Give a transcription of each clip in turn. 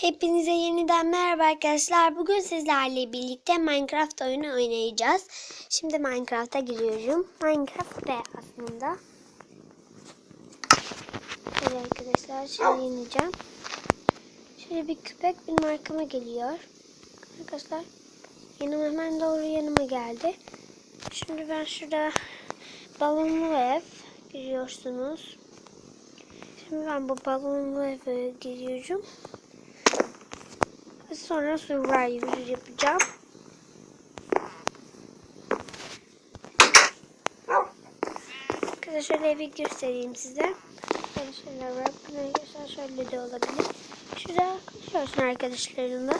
Hepinize yeniden merhaba arkadaşlar. Bugün sizlerle birlikte Minecraft oyunu oynayacağız. Şimdi Minecraft'a giriyorum. Minecraft de aslında. Şöyle arkadaşlar şöyle ineceğim. Şöyle bir köpek benim arkama geliyor. Arkadaşlar yanıma hemen doğru yanıma geldi. Şimdi ben şurada balonlu ev giriyorsunuz. Şimdi ben bu balonlu eve giriyorum. Ve sonra Survivor yapacağım. Arkadaşlar şöyle evi göstereyim size. Şöyle şöyle bakın arkadaşlar şöyle de olabilir. Şurada konuşuyorsun arkadaşlarınla.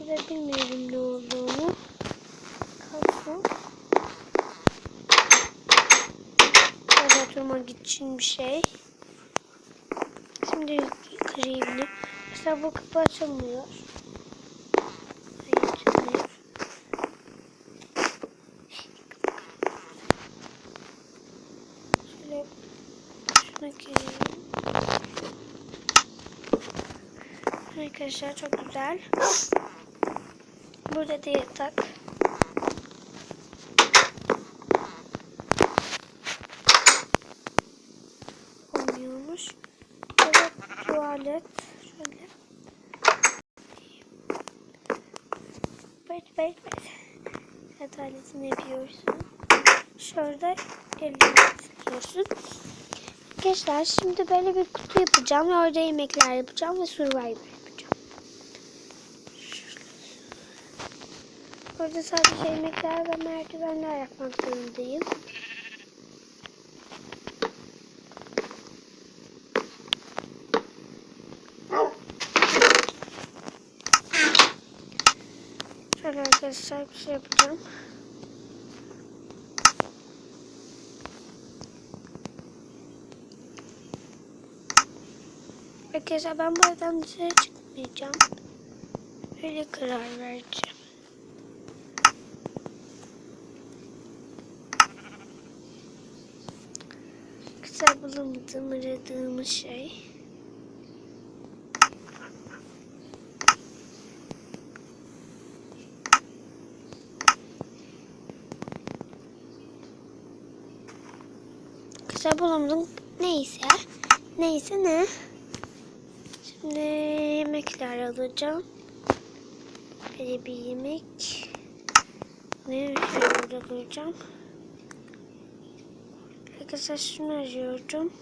Burada bilmiyorum ne olduğunu. Kalsın. Böyle oturmak için bir şey. Şimdi kırayım. Mesela bu kapı açılmıyor. Hayır, açılmıyor. Şöyle şuna gireyim. Arkadaşlar çok güzel. Burada da yatak. Olmuyormuş. Evet, tuvalet. Şöyle. Bayt bayt. Ya tuvaletini yapıyorsun. Şurada elini siliyorsun. Arkadaşlar şimdi böyle bir kutu yapacağım. ve Orada yemekler yapacağım ve survivor Burada sadece yemekler ve merdivenler yapmak zorundayım. Şöyle arkadaşlar bir şey yapacağım. Arkadaşlar ben bu evden dışarı çıkmayacağım. Öyle karar vereceğim. Güzel bulamadığım aradığım şey. Güzel bulamadım. Neyse. Neyse ne? Şimdi yemekler alacağım. Böyle bir yemek. Ne burada koyacağım. Arkadaşlar şunu arıyorum.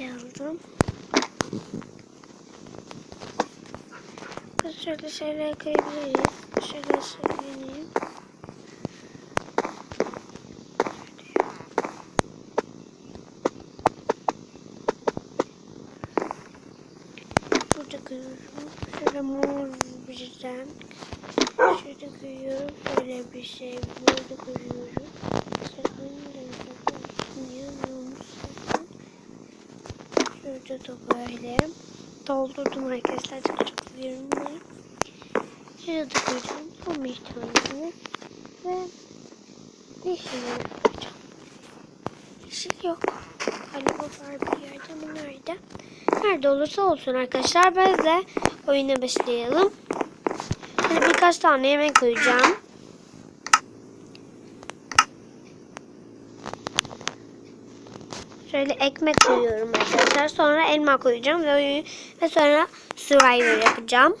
Aldım. Şöyle şeyler koyabiliriz. Şöyle söyleyeyim. Burada koyuyorum. Şöyle mor bir renk. Şurada koyuyorum. Böyle bir şey. Burada koyuyorum. Yanıyormuş zaten. Şurada da böyle. Doldurdum arkadaşlar. Çok çok seviyorum bunları. Şurada da. Son bir tanesini. Ve yeşilleri koyacağım. Yeşil yok. Galiba var bir yerde ama nerede? Nerede olursa olsun arkadaşlar. Biz de oyuna başlayalım. Şimdi birkaç tane yemek koyacağım. Şöyle ekmek koyuyorum arkadaşlar. Sonra elma koyacağım ve ve sonra survivor yapacağım.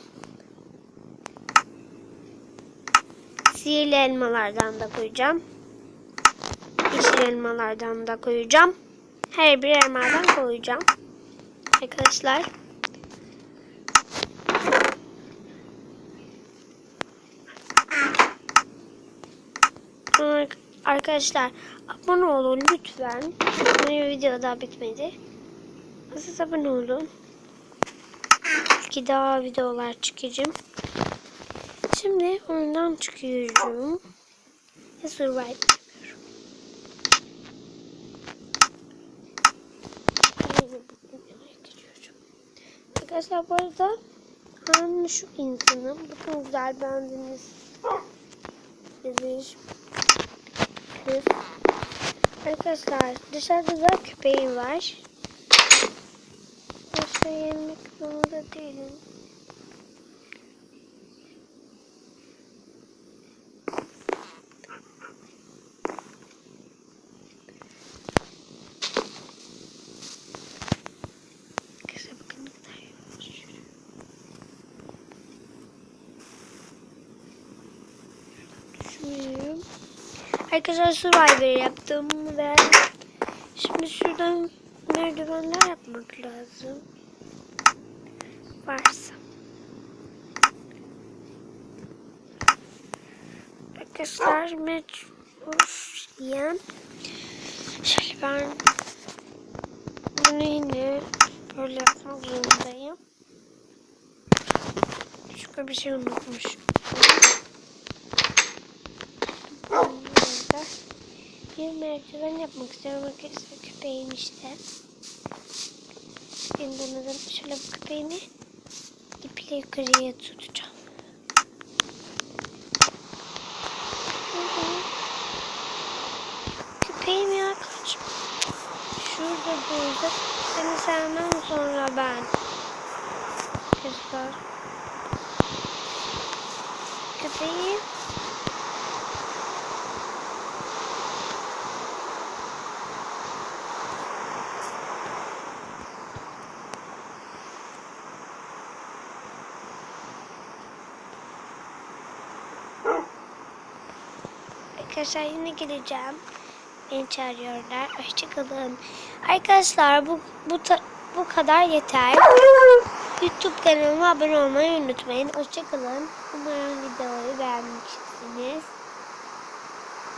Sihirli elmalardan da koyacağım. Yeşil elmalardan da koyacağım. Her bir elmadan koyacağım. Arkadaşlar. Arkadaşlar abone olun lütfen. Benim video daha bitmedi. Siz abone olun. Belki daha videolar çıkacağım. Şimdi ondan çıkıyorum. Ve survive. Arkadaşlar bu arada şu insanım. Bakın güzel beğendiniz. Bizi kız. Arkadaşlar dışarıda da köpeğim var. Başka yemek zorunda değilim. Arkadaşlar survivor yaptım ve şimdi şuradan merdivenler yapmak lazım. Varsa. Arkadaşlar mecbur yiyen. Şöyle ben bunu yine böyle yapmak zorundayım. Şurada bir şey unutmuşum. Burada bir merdiven yapmak istiyorum arkadaşlar köpeğim işte. Yeniden adım şöyle bu köpeğimi iple yukarıya tutacağım. Köpeğim ya kaç. Şurada durdu. Seni sevmem sonra ben. Kızlar. Köpeğim. Arkadaşlar yine geleceğim. Beni çağırıyorlar. Hoşçakalın. Arkadaşlar bu bu bu kadar yeter. YouTube kanalıma abone olmayı unutmayın. Hoşçakalın. Umarım videoyu beğenmişsiniz.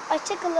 Hoşçakalın.